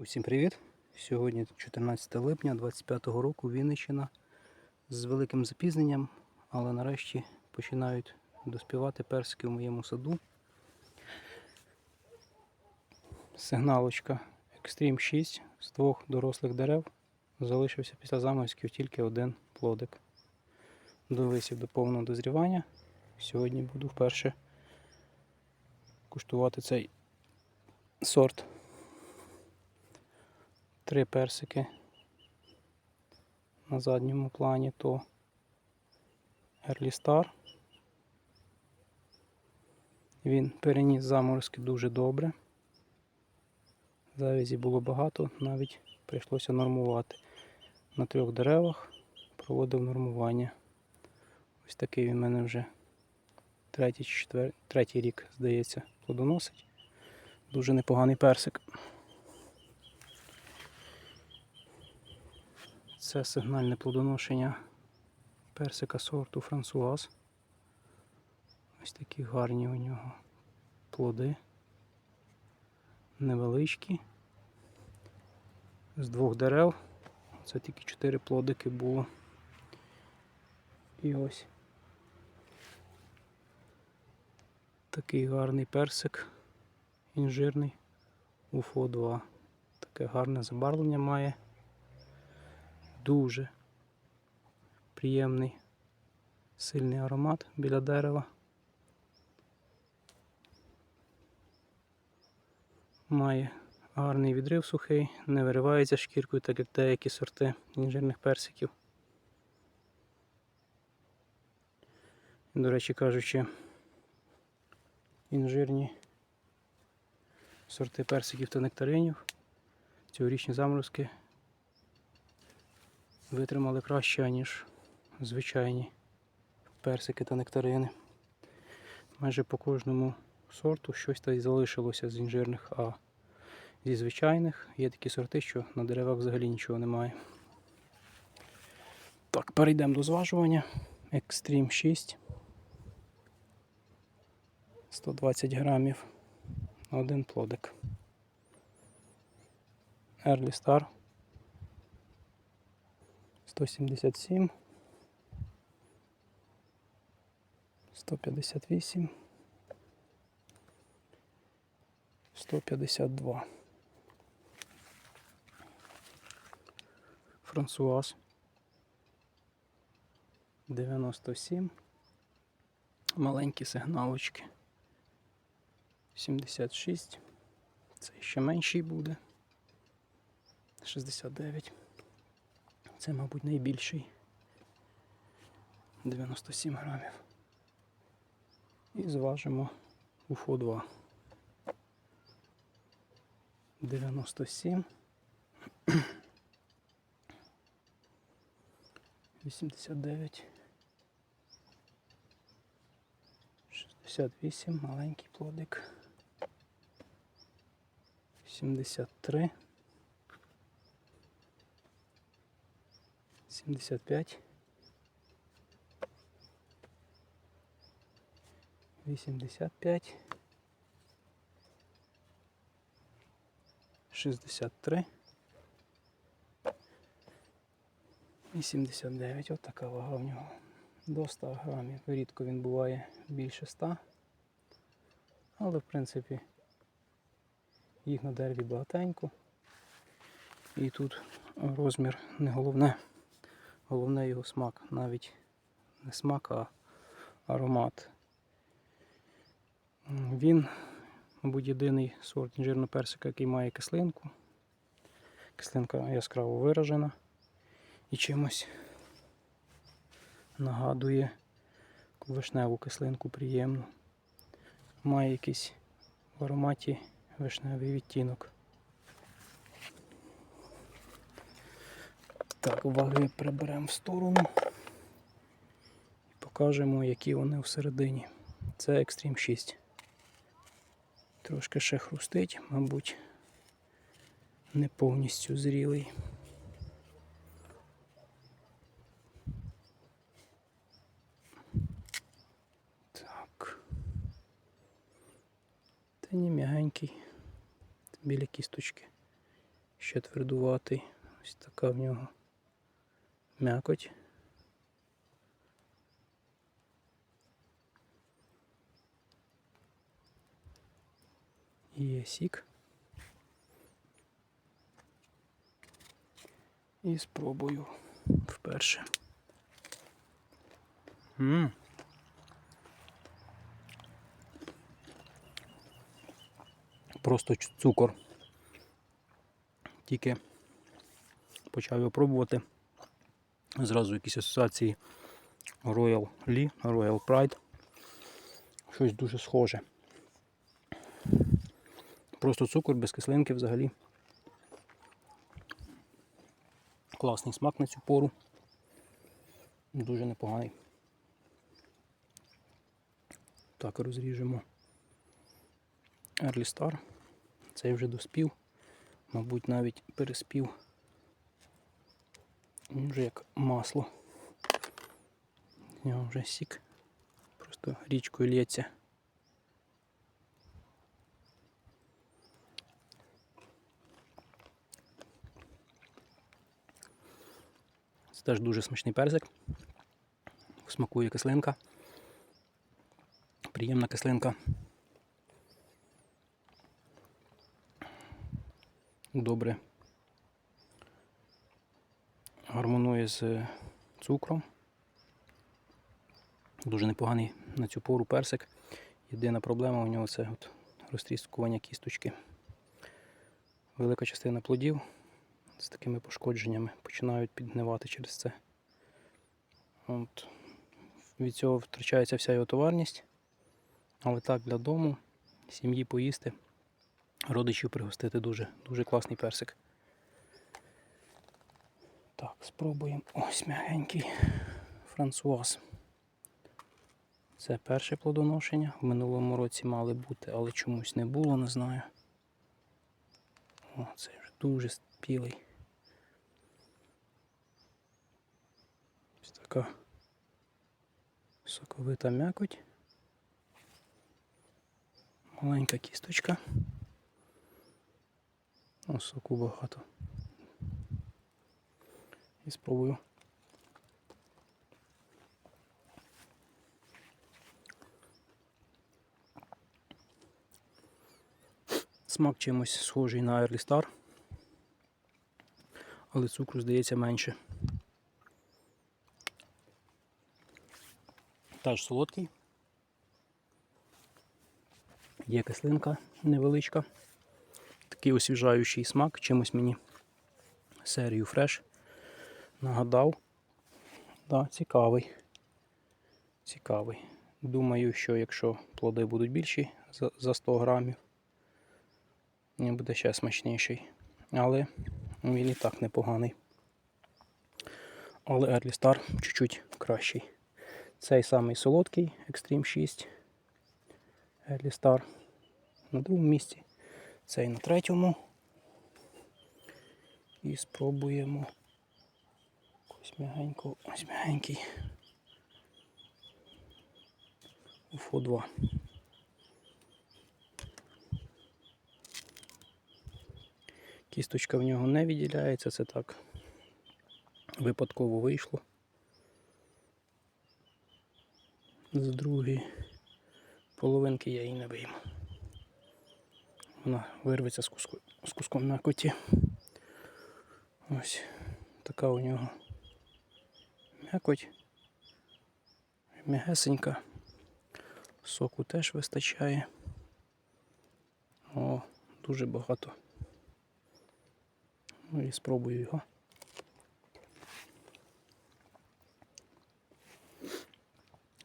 Усім привіт! Сьогодні 14 липня 25 року Вінниччина з великим запізненням, але нарешті починають доспівати персики в моєму саду. Сигналочка Extreme 6 з двох дорослих дерев. Залишився після заморозків тільки один плодик. Довисів до повного дозрівання. Сьогодні буду вперше куштувати цей сорт три персики на задньому плані, то Early Star. Він переніс заморозки дуже добре. Завязі було багато, навіть прийшлося нормувати. На трьох деревах проводив нормування. Ось такий він в мене вже третій, четвер... третій рік, здається, плодоносить. Дуже непоганий персик. Це сигнальне плодоношення персика сорту Франсуаз. Ось такі гарні у нього плоди. Невеличкі. З двох дерев. Це тільки чотири плодики було. І ось такий гарний персик інжирний Уфо 2. Таке гарне забарвлення має дуже приємний сильний аромат біля дерева. Має гарний відрив сухий, не виривається шкіркою, так як деякі сорти інжирних персиків. До речі кажучи, інжирні сорти персиків та нектаринів, цьогорічні заморозки витримали краще, ніж звичайні персики та нектарини. Майже по кожному сорту щось та й залишилося з інжирних, а зі звичайних є такі сорти, що на деревах взагалі нічого немає. Так, перейдемо до зважування. Extreme 6. 120 грамів на один плодик. Early Star 177, 158, 152. Франсуаз 97. Маленькі сигналочки. 76. Це ще менший буде. 69. Це, мабуть, найбільший. 97 грамів. І зважимо УФО 2. 97. 89. 68, маленький плодик. 73. 75. 85. 63. І 79. От така вага в нього. До 100 грамів. Рідко він буває більше 100. Але в принципі їх на дереві багатенько. І тут розмір не головне. Головне його смак, навіть не смак, а аромат. Він, мабуть, єдиний сорт інжирного персика, який має кислинку. Кислинка яскраво виражена і чимось нагадує вишневу кислинку приємну. Має якийсь в ароматі вишневий відтінок. Так, ваги приберемо в сторону і покажемо, які вони всередині. Це Extreme 6. Трошки ще хрустить, мабуть, не повністю зрілий. Так. Та ні м'ягенький, біля кісточки. ще твердуватий. Ось така в нього м'якоть. Є сік. І спробую вперше. м Просто цукор. Тільки почав його пробувати. Зразу якісь асоціації Royal Lee, Royal Pride. Щось дуже схоже. Просто цукор без кислинки взагалі. Класний смак на цю пору. Дуже непоганий. Так, розріжемо Early Star. Цей вже доспів. Мабуть, навіть переспів. Він вже як масло. З нього вже сік. Просто річкою лється. Це теж дуже смачний персик. Смакує кислинка. Приємна кислинка. Добре. Гармонує з цукром. Дуже непоганий на цю пору персик. Єдина проблема у нього це от розтріскування кісточки. Велика частина плодів з такими пошкодженнями починають підгнивати через це. От. Від цього втрачається вся його товарність. Але так для дому, сім'ї поїсти, родичів пригостити дуже, дуже класний персик. Так, спробуємо. Ось м'ягенький Франсуаз. Це перше плодоношення. В минулому році мали бути, але чомусь не було, не знаю. О, це вже дуже спілий. Ось така соковита м'якоть. Маленька кісточка. О, соку багато. І спробую. Смак чимось схожий на Early Star, але цукру здається менше. Теж солодкий. Є кислинка невеличка. Такий освіжаючий смак. Чимось мені серію фреш нагадав. Да, цікавий. Цікавий. Думаю, що якщо плоди будуть більші за- за 100 грамів, він буде ще смачніший. Але він і так непоганий. Але Early Star чуть-чуть кращий. Цей самий солодкий Extreme 6 Early Star на другому місці. Цей на третьому. І спробуємо ось м'ягенько, ось м'ягенький. Уфо 2. Кісточка в нього не відділяється, це так випадково вийшло. З другої половинки я її не вийму. Вона вирветься з, куску, з куском м'якоті. Ось така у нього м'якоть. М'ягесенька. Соку теж вистачає. О, дуже багато. Ну і спробую його.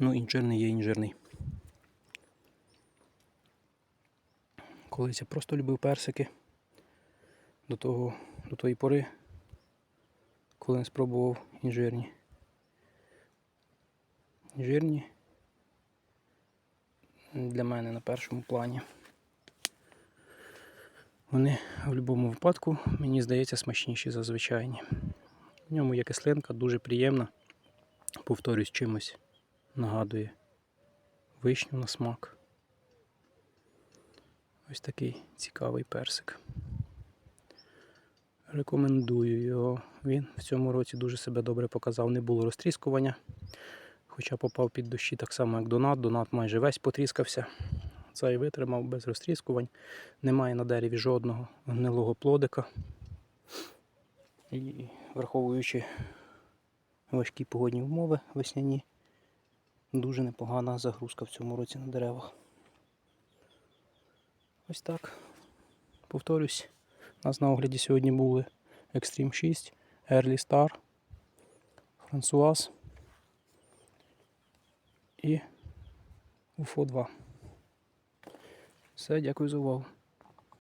Ну, інжирний є інжирний. Колись я просто любив персики до того, до тої пори, коли не спробував інжирні. Інжирні для мене на першому плані. Вони в будь-якому випадку, мені здається, смачніші за звичайні. В ньому є кислинка, дуже приємна. Повторюсь, чимось нагадує вишню на смак. Ось такий цікавий персик. Рекомендую його. Він в цьому році дуже себе добре показав. Не було розтріскування. Хоча попав під дощі так само, як донат. Донат майже весь потріскався. Цей витримав без розтріскувань. Немає на дереві жодного гнилого плодика. І враховуючи важкі погодні умови весняні, дуже непогана загрузка в цьому році на деревах. Ось так. Повторюсь, у нас на огляді сьогодні були Extreme 6, Early Star, Франсуаз і УФО 2. Все, дякую за увагу.